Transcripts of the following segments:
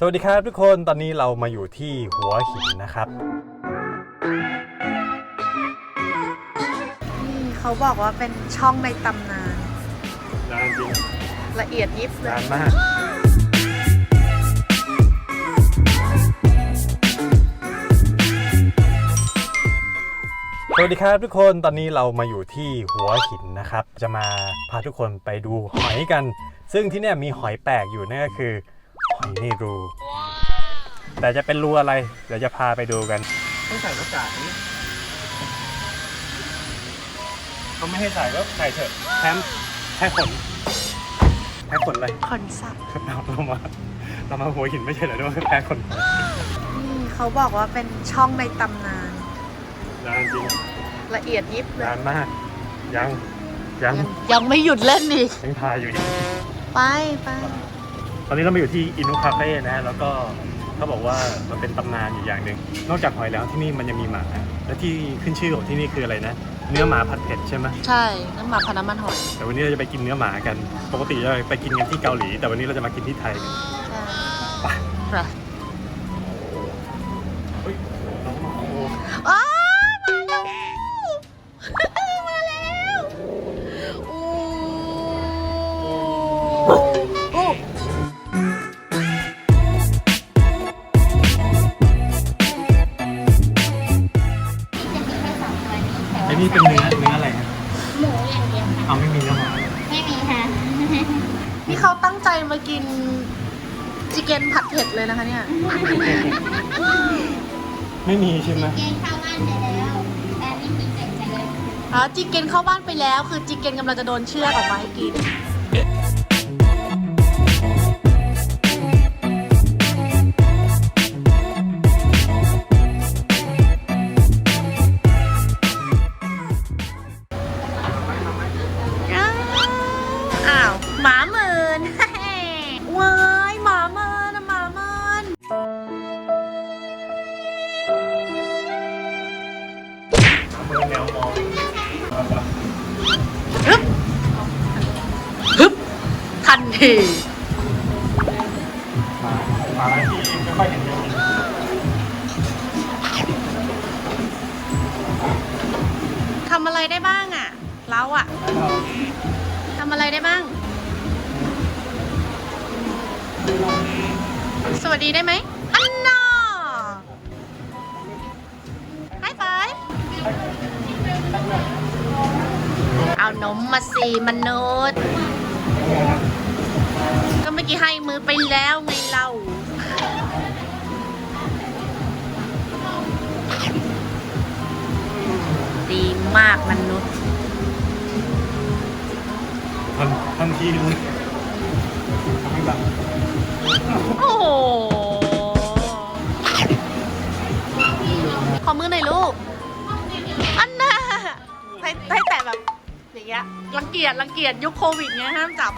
สวัสดีครับทุกคนตอนนี้เรามาอยู่ที่หัวหินนะครับ นี่เขาบอกว่าเป็นช่องในตำนาน นานจริงละเอียดยิบเลนายนมาก สวัสดีครับทุกคนตอนนี้เรามาอยู่ที่หัวหินนะครับ จะมาพาทุกคนไปดูหอยกัน ซึ่งที่เนี่ยมีหอยแปลกอยู่นั่นก็คือหอยในรู แต่จะเป็นรูอะไร เดี๋ยวจะพาไปดูกัน ต้องใส่หน้ากากนี้เขาไม่ให้ใส่ก็ใส่เถอะแถมแค่ขนแค่ขนเลยขนสับเราเรามาเรามาหัวหินไม่ใช่เหรอด้วยแค่ขนนี่เขาบอกว่าเป็นช่องในตำนานนานจริงละเอียดยิบเลยนานมาก ยังยังยังไม่หยุดเล่นอีกยังพาอยู่อีกไปไป ตอนนี้เรามาอยู่ที่อินุคาเฟ่นะแล้วก็เขาบอกว่ามันเป็นตำนานอยู่อย่างหนึ่งนอกจากหอยแล้วที่นี่มันยังมีหมา และที่ขึ้นชื่อของที่นี่คืออะไรนะ เนื้อหมาผัดเผ็ดใช่ไหมใช่น้ำมันพาน้ำมันหอยแต่วันนี้เราจะไปกินเนื้อหมากัน ปกติเราไปกินกันที่เกาหลี แต่วันนี้เราจะมากินที่ไทยกันไปใช่ นี่เขาตั้งใจมากินจิเกนผัดเผ็ดเลยนะคะเนี่ย ไม่มีใช่ไหมเกณฑ์เข้าบ้านไปแล้วแต่ไม่มีเสร็จไปเลยอ๋อจิเกนเข้าบ้านไปแล้ว คือจิเกนกำลังจะโดนเชือกออกมาให้กิน หมาที่ไม่ค่อยเห็นเยอะทำอะไรได้บ้างอะ เราอะทำอะไรได้บ้าง สวัสดีได้ไหมอันน่าให้ไป เอานมมาสีมนุษย์ ก็เมื่อกี้ให้มือไปแล้วไงเราดีมากมนุษย์ทันทันทีเลยทำให้แบบโอ้โหขอมือหน่อยลูก อันน่ะให้ให้แต่แบบอย่างเงี้ยรังเกียจรังเกียจยุคโควิดเงี้ยห้ามจับ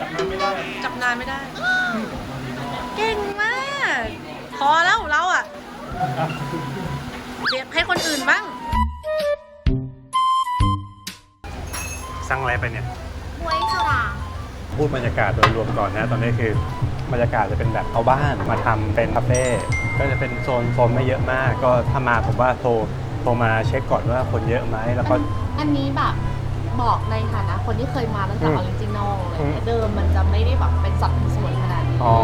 จับมันไม่ได้ จับนานไม่ได้ เก่งมาก พอแล้วเราอะเรียกให้คนอื่นบ้าง สั่งอะไรไปเนี่ย บวยโซดาพูดบรรยากาศโดยรวมก่อนนะ ตอนนี้คือบรรยากาศจะเป็นแบบเอาบ้านมาทำเป็นคาเฟ่ ก็จะเป็นโซนโซนไม่เยอะมาก ก็ถ้ามาผมว่าโทรโทรมาเช็คก่อนว่าคนเยอะไหมแล้วก็ อันนี้แบบบอกในฐานะคนที่เคยมาตั้งแต่อือมอริจิน อลอะไรอืมเงี้ยเดิมมันจะไม่ได้แบบเป็นสัดเป็นส่วนขนาดนี้อ๋อ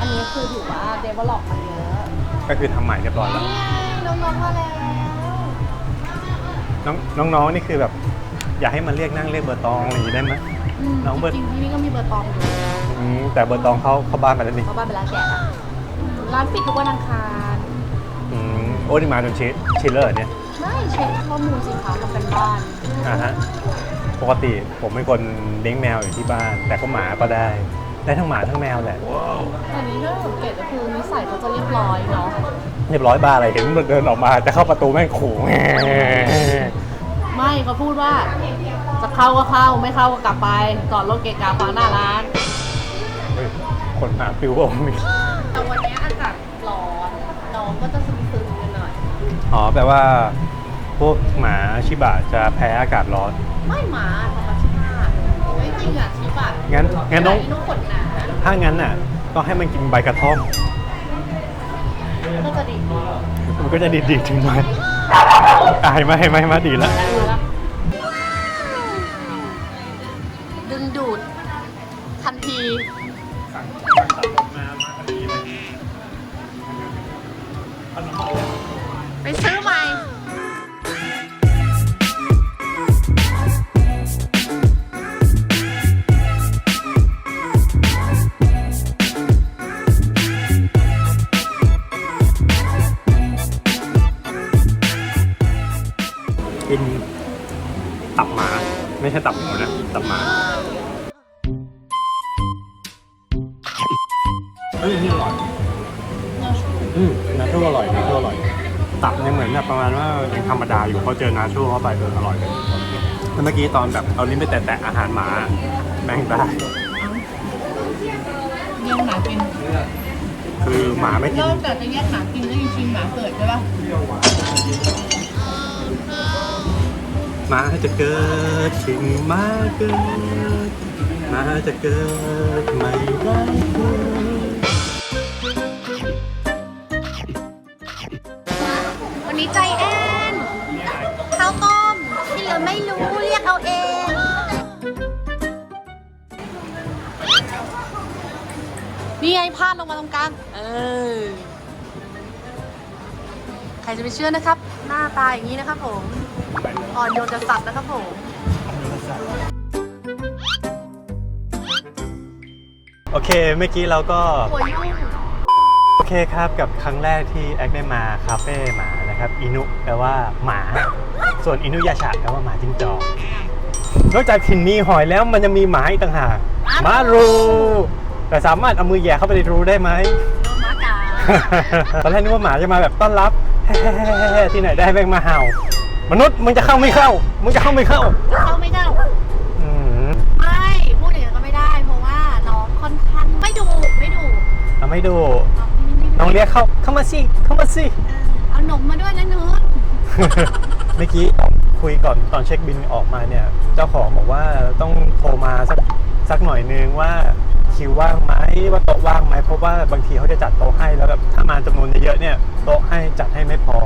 อันนี้คือถือว่าเดเวลลอปมาเยอะก็คือทำใหม่เรียบร้อยแล้ว นี่ไงน้องๆมาแล้วน้องน้องๆนี่คือแบบ อยากให้มันเรียกนั่งเรียกเบอร์ตองอะไรอย่างนี้ได้ไหม มน้องเบิร์ด จริงๆที่นี่ก็มีเบอร์ตองอยู่อืมแต่เบอร์ตองเขาเข้าบ้านมาแล้วนี่เพราะบ้านเป็นร้านแกะอะร้านปิดทุกวันอังคารอืมโอ้นี่มาจนชิชิลเลอร์เนี่ย ไม่เช็คข้อมูลสินค้าทำกันบ้าน อ่าฮะ ปกติผมเป็นคนเลี้ยงแมวอยู่ที่บ้าน แต่ก็หมาก็ได้ ได้ทั้งหมาทั้งแมวแหละ แต่นี้ถ้าสังเกตก็คือนิสัยเขาจะเรียบร้อยเนาะเรียบร้อยบ้าอะไรเห็นมันเดินออกมาจะเข้าประตูแม่งขู่แง่ไม่เขาพูดว่า จะเข้าก็เข้าไม่เข้าก็กลับไปจอดรถเกะกะขวางหน้าร้านเฮ้ยคนหาฟิวว่ามีแต่วันนี้อากาศร้อนน้องก็จะซึมๆกันหน่อย อ๋อแปลว่า พวกหมาชิบะจะแพ้อากาศร้อน ไม่หมาธรรมชาติไม่จริงอะชิบะงั้นงั้นน้องนุ่ขนหนาถ้างั้นน่ะต้องให้มันกินใบกระท่อม ก็จะดีมันก็จะดีดๆถึงไหมอะเห็นไหมเห็นไหมเห็นไหมดีแล้วดึงดูดทันที ตับหมาเฮ้ยนี่อร่อย อืมนาโชอร่อยนาโชอร่อย ตับเนี่ยเหมือนแบบประมาณว่ายังธรรมดาอยู่พอเจอนาโชเข้าไปเอออร่อยเลยแล้วเมื่อกี้ตอนแบบเอาลิ้นไปแตะๆอาหารหมาแม่งได้แย่งหมากินคือหมาไม่กินนอกจากจะแย่งหมากินแล้วยังชิมหมาเกิดใช่ปะ มาจะเกิดถึงมาเกิด มาจะเกิดไม่ได้เกิดวันนี้ใจแอนข้าวต้มที่เหลือไม่รู้เรียกเอาเอง นี่ไงพลาดลงมาตรงกลางเออ ใครจะไปเชื่อนะครับ หน้าตาอย่างนี้นะครับผม อ่อนโยนจะสัตว์นะครับผม โอเค เมื่อกี้เราก็ หัวยุ่งโอเคครับกับครั้งแรกที่แอคได้มาคาเฟ่หมานะครับอินุแปลว่าหมา ส่วนอินุยาชะแปลว่าหมาจิ้งจอกนอกจากถิ่นมีหอยแล้วมันจะมีหมาอีกต่างหากหมารูแต่สามารถเอามือแหย่เข้าไปในรูได้ไหม โดนหมากาตอนแรกนึกว่าหมาจะมาแบบต้อนรับ ที่ไหนได้แม่งมาเห่า มนุษย์มึงจะเข้าไม่เข้า มึงจะเข้าไม่เข้าจะเข้าไม่เข้าอืมไม่พูดอย่างนั้นก็ไม่ได้ เพราะว่าน้องค่อนข้างไม่ดูไม่ดูเราไม่ดู น้องที่นี่ไม่ดูน้องเรียกเข้าเข้ามาสิเข้ามาสิ เออเอาหนมมาด้วยนะนุชเมื่อกี้คุยก่อนตอนเช็คบินออกมาเนี่ย เจ้าของบอกว่าต้องโทรมาสักสักหน่อยนึงว่า คิวว่างไหมว่าโต๊ะว่างไหมเพราะว่าบางทีเขาจะจัดโต๊ะให้แล้วแบบถ้ามาจำนวนเยอะๆเนี่ยโต๊ะให้จัดให้ไม่พอ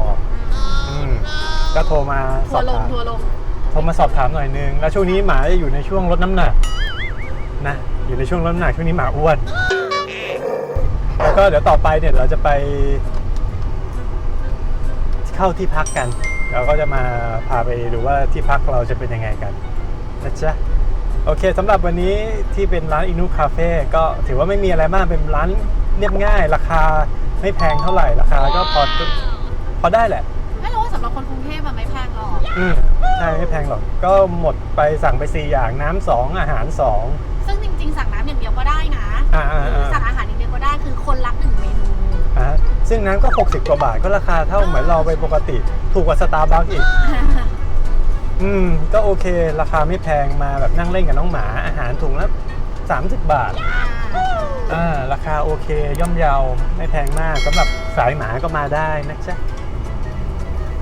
อืมก็โทรมาสทัอวบร์ลงถามทัวร์ลง โทรมาสอบถามหน่อยนึง แล้วช่วงนี้หมาจะอยู่ในช่วงลดน้ำหนักนะอยู่ในช่วงลดน้ำหนักช่วงนี้หมาอ้วน แล้วก็เดี๋ยวต่อไปเนี่ยเราจะไป เข้าที่พักกัน เราก็จะมาพาไปดูว่าที่พักเราจะเป็นยังไงกันนะจ๊ะ โอเคสำหรับวันนี้ที่เป็นร้านอินูคาเฟ่ก็ถือว่าไม่มีอะไรมากเป็นร้านเรียบง่าย ราคาไม่แพงเท่าไหร่ราคาก็พอพอได้แหละ ไม่รู้ว่าสำหรับคนกรุงเทพมันไม่แพงหรอกอืมใช่ไม่แพงหรอก ก็หมดไปสั่งไปสี่อย่างน้ำสองอาหารสองซึ่งจริง ๆ สั่งน้ำอย่างเดียวก็ได้นะอ่าอ่าหรือสั่งอาหารอย่างเดียวก็ได้คือคนละหนึ่งเมนูอ่าซึ่งน้ำก็ 60 กว่าบาทก็ราคาเท่าเหมือนเราไปปกติ ถูกกว่าสตาร์บัคอีก อืม ก็โอเค ราคาไม่แพงมาแบบนั่งเล่นกับน้องหมาอาหารถุงละ30 บาท อ่า ราคาโอเคย่อมเยาไม่แพงมากสำหรับสายหมาก็มาได้นะจ๊ะ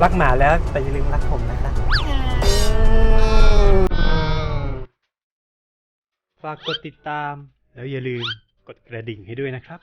รักหมาแล้วแต่อย่าลืมรักผมนะครับฝากกดติดตาม แล้วอย่าลืมกดกระดิ่งให้ด้วยนะครับ